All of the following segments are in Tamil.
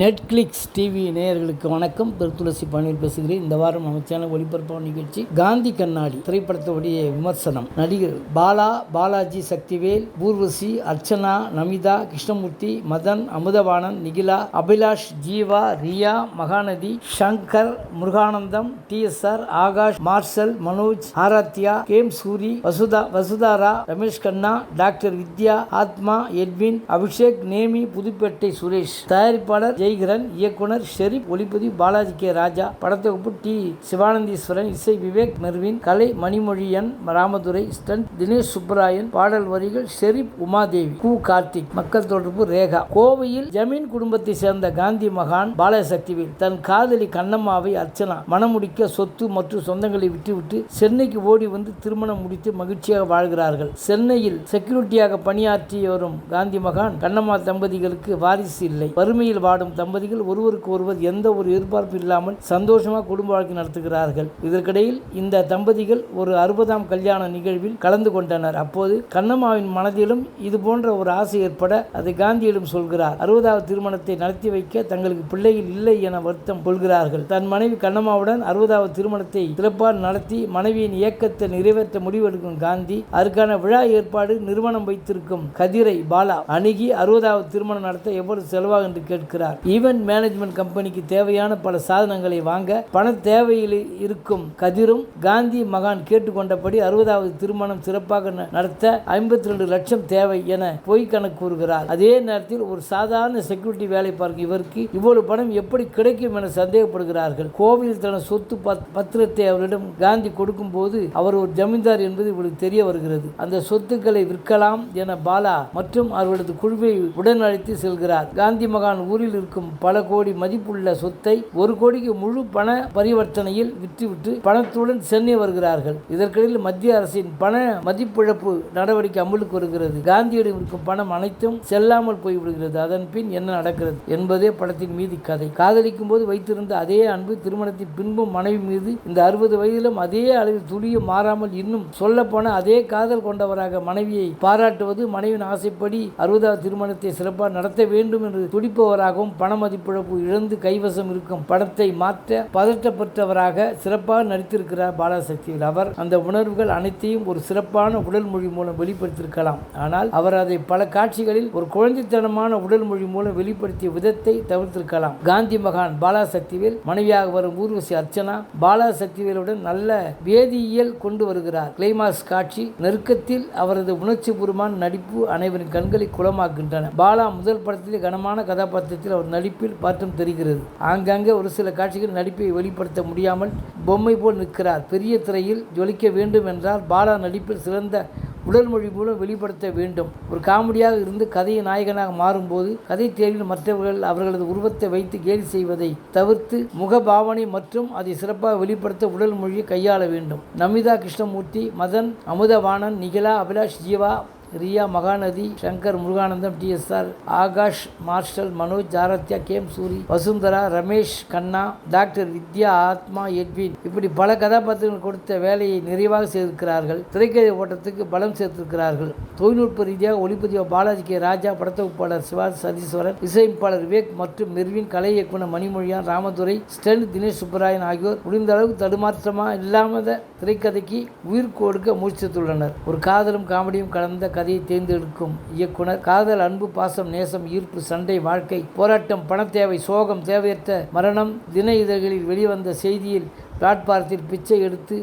நெட்ஃப்ளிக்ஸ் டிவி நேயர்களுக்கு வணக்கம். திருத்துளசி பணியில் பேசுகிறேன். இந்த வாரம் அமைச்சான ஒளிபரப்பு ஒளிபரப்பான நிகழ்ச்சி காந்தி கண்ணாடி திரைப்படத்துடைய விமர்சனம். நடிகர் பாலா பாலாஜி சக்திவேல் ஊர்வசி அர்ச்சனா நமிதா கிருஷ்ணமூர்த்தி மதன் அமுதவாணன் நிகிலா அபிலாஷ் ஜீவா ரியா மகாநதி சங்கர் முருகானந்தம் டிஎஸ்ஆர் ஆகாஷ் மார்ஷல் மனோஜ் ஆராத்யா கேம் சூரி வசுதா வசுதாரா ரமேஷ் கண்ணா டாக்டர் வித்யா ஆத்மா எட்வின் அபிஷேக் நேமி புதுப்பேட்டை சுரேஷ். தயாரிப்பாளர் ஜெய்கிரன் இயக்குனர் ஷெரீப் ஒளிப்பதிவு பாலாஜி கே. ராஜா படத்தொகுப்பு டி. சிவானந்தீஸ்வரன் இசை விவேக் மெர்வின் கலை மணிமொழியன் ராமதுரை ஸ்டன்ட் தினேஷ் சுப்பராயன் பாடல் வரிகள் ஷெரீப் உமாதேவி கு. கார்த்திக் மக்கள் தொடர்பு ரேகா. கோவையில் ஜமீன் குடும்பத்தை சேர்ந்த காந்தி மகான் பாலசக்திவேல் தன் காதலி கண்ணம்மாவை அர்ச்சனா மணமுடிக்க சொத்து மற்றும் சொந்தங்களை விட்டுவிட்டு சென்னைக்கு ஓடி வந்து திருமணம் முடித்து மகிழ்ச்சியாக வாழ்கிறார்கள். சென்னையில் செக்யூரிட்டியாக பணியாற்றி வரும் காந்தி மகான் கண்ணம்மா தம்பதிகளுக்கு வாரிசு இல்லை. வறுமையில் வாடும் தம்பதிகள் ஒருவருக்கு ஒருவர் எந்த ஒரு எதிர்பார்ப்பு இல்லாமல் சந்தோஷமாக குடும்ப வாழ்க்கை நடத்துகிறார்கள். இதற்கிடையில் இந்த தம்பதிகள் ஒரு அறுபதாம் கல்யாண நிகழ்வில் கலந்து கொண்டனர். அப்போது கண்ணம்மாவின் மனதிலும் இது போன்ற ஒரு ஆசை ஏற்பட அதை காந்தியிடம் சொல்கிறார். அறுபதாவது திருமணத்தை நடத்தி வைக்க தங்களுக்கு பிள்ளைகள் இல்லை என வருத்தம் கொள்கிறார்கள். தன் மனைவி கண்ணம்மாவுடன் அறுபதாவது திருமணத்தை சிறப்பாக நடத்தி மனைவியின் இயக்கத்தை நிறைவேற்ற முடிவெடுக்கும் காந்தி அதற்கான விழா ஏற்பாடு நிறுவனம் வைத்திருக்கும் கதிரை பாலா அணுகி அறுபதாவது திருமணம் நடத்த எவ்வளவு செலவாகும் என்று கேட்கிறார். ஈவெண்ட் மேனேஜ்மெண்ட் கம்பெனிக்கு தேவையான பல சாதனங்களை வாங்க பண தேவையில் இருக்கும் கதிரும் காந்தி மகான் கேட்டுக்கொண்டபடி அறுபதாவது திருமணம் சிறப்பாக நடத்த ஐம்பத்தி ரெண்டு லட்சம் தேவை என பொய் கணக்கு கூறுகிறார். அதே நேரத்தில் ஒரு சாதாரண செக்யூரிட்டி வேலை பார்க்கும் இவருக்கு இவ்வளவு பணம் எப்படி கிடைக்கும் என சந்தேகப்படுகிறார்கள். கோவில் தன சொத்து பத்- பத்திரத்தை அவரிடம் காந்தி கொடுக்கும் போது அவர் ஒரு ஜமீன்தார் என்பது இவருக்கு தெரிய வருகிறது. அந்த சொத்துக்களை விற்கலாம் என பாலா மற்றும் அவர்களது குழுவை உடன் அழைத்து செல்கிறார். காந்தி மகான் ஊரில் இருக்கும். பல கோடி மதிப்புள்ள சொத்தை ஒரு கோடிக்கு முழு பண பரிவர்த்தனையில் விற்றுவிட்டு பணத்துடன் சென்னை வருகிறார்கள். இதற்கிடையில் மத்திய அரசின் பண மதிப்பிழப்பு நடவடிக்கை அமலுக்கு வருகிறது. காந்தியிடம் இருக்கும் பணம் அனைத்தும் செல்லாமல் போய்விடுகிறது. அதன் பின் என்ன நடக்கிறது என்பதே படத்தின் மீது கதை. காதலிக்கும் போது வைத்திருந்த அதே அன்பு திருமணத்தின் பின்பும் மனைவி மீது இந்த அறுபது வயதிலும் அதே அளவில் துளியும் மாறாமல் இன்னும் சொல்லப்போன அதே காதல் கொண்டவராக மனைவியை பாராட்டுவது மனைவியின் ஆசைப்படி அறுபதாவது திருமணத்தை சிறப்பாக நடத்த வேண்டும் என்று துடிப்பவராகவும் பணமதிப்பிழப்பு இழந்து கைவசம் இருக்கும் படத்தை மாற்ற பதட்டப்பட்டவராக சிறப்பாக நடித்திருக்கிறார் பாலாசக்தியில் அவர். அந்த உணர்வுகள் அனைத்தையும் ஒரு சிறப்பான உடல் மொழி மூலம் வெளிப்படுத்தியிருக்கலாம். ஆனால் அவர் அதை பல காட்சிகளில் ஒரு குழந்தைத்தனமான உடல் மொழி மூலம் வெளிப்படுத்திய விதத்தை தவிர்த்திருக்கலாம். காந்தி மகான் பாலாசக்திவேல் மனைவியாக வரும் ஊர்வசி அர்ச்சனா பாலாசக்திவேலுடன் நல்ல வேதியியல் கொண்டு வருகிறார். கிளைமாஸ் காட்சி நெருக்கத்தில் அவரது உணர்ச்சிபூர்வமான நடிப்பு அனைவரின் கண்களை குளமாக்கின்றன பாலா முதல் படத்திலே கனமான கதாபாத்திரத்தில் அவர் நடிப்பில் பாற்றம் தெரிகிறது. ஆங்காங்கே ஒரு சில காட்சிகள் நடிப்பை வெளிப்படுத்த முடியாமல் பொம்மை போல் நிற்கிறார். பெரிய திரையில் ஜொலிக்க வேண்டும் என்றால் பாலா நடிப்பில் சிறந்த உடல் மொழி மூலம் வெளிப்படுத்த வேண்டும். ஒரு காமெடியாக இருந்து கதையை நாயகனாக மாறும்போது கதை தேர்வில் மற்றவர்கள் அவர்களது உருவத்தை வைத்து கேலி செய்வதை தவிர்த்து முகபாவனை மற்றும் அதை சிறப்பாக வெளிப்படுத்த உடல் மொழியை கையாள வேண்டும். நமிதா கிருஷ்ணமூர்த்தி மதன் அமுதவாணன் நிகிலா அபிலாஷ் ஜீவா ரியா மகாநதி சங்கர் முருகானந்தம் டிஎஸ்ஆர் ஆகாஷ் மார்ஷல் மனோஜ் ஜாரத்யா கேம் சூரி வசுந்தரா ரமேஷ் கண்ணா டாக்டர் வித்யா ஆத்மா எட்வின் இப்படி பல கதாபாத்திரங்கள் கொடுத்த வேலையை நிறைவாக செய்திருக்கிறார்கள். திரைக்கதை ஓட்டத்துக்கு பலம் சேர்த்திருக்கிறார்கள். தொழில்நுட்ப ரீதியாக ஒளிப்பதிவு பாலாஜி கே. ராஜா படத்தொகுப்பாளர் சிவா சதீஸ்வரன் இசையமைப்பாளர் விவேக் மற்றும் மெர்வின் கலை இயக்குனர் மணிமொழியான் ராமதுரை ஸ்டென் தினேஷ் சுப்பராயன் ஆகியோர் முடிந்த அளவு தடுமாற்றமாக இல்லாமத திரைக்கதைக்கு உயிர் கொடுக்க முயற்சித்துள்ளனர். ஒரு காதலும் காமெடியும் கலந்த கதையை தேர்ந்தெடுக்கும் இயக்குனர். காதல் அன்பு பாசம் நேசம் ஈர்ப்பு சண்டை வாழ்க்கை போராட்டம் பணத்தேவை சோகம் தேவையற்ற மரணம் தின இதழ்களில் வெளிவந்த செய்தியில் பிளாட்பாரத்தில் பிச்சை எடுத்து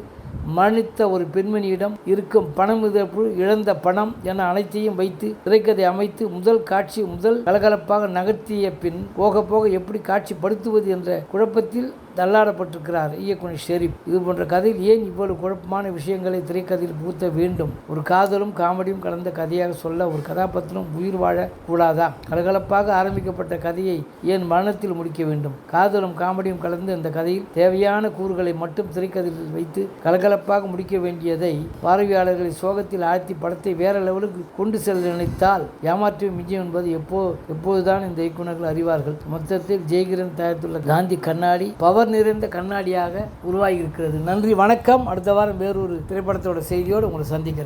மரணித்த ஒரு பெண்மணியிடம் இருக்கும் பணம் இழப்பு இழந்த பணம் என அனைத்தையும் வைத்து திரைக்கதை அமைத்து முதல் காட்சி முதல் கலகலப்பாக நகர்த்திய பின் போக போக எப்படி காட்சிப்படுத்துவது என்ற குழப்பத்தில் தள்ளாடப்பட்டிருக்கிறார். இயக்குனர் ஷெரீப் இது போன்ற கதையில் ஏன் இவ்வளவு குழப்பமான விஷயங்களை திரைக்கதையில் புகுத்த வேண்டும்? ஒரு காதலும் காமெடியும் கலந்த கதையாக சொல்ல ஒரு கதாபாத்திரம் உயிர் வாழ கூடாதா? கலகலப்பாக ஆரம்பிக்கப்பட்ட கதையை ஏன் மரணத்தில் முடிக்க வேண்டும்? காதலும் காமெடியும் கலந்து இந்த கதையில் தேவையான கூறுகளை மட்டும் திரைக்கதையில் வைத்து கலகலப்பாக முடிக்க வேண்டியதை பார்வையாளர்களை சோகத்தில் ஆழ்த்தி படத்தை வேற லெவலுக்கு கொண்டு செல்ல நினைத்தால் ஏமாற்று மிஞ்சும் என்பது எப்போ எப்போதுதான் இந்த இயக்குநர்கள் அறிவார்கள். மொத்தத்தில் ஜெயகிரன் தயாரித்துள்ள காந்தி கண்ணாடி பவர் நிறைந்த கண்ணாடியாக உருவாகி இருக்கிறது நன்றி வணக்கம். அடுத்த வாரம் வேறொரு திரைப்படத்தோட செய்தியோடு உங்களை சந்திக்கிறேன்.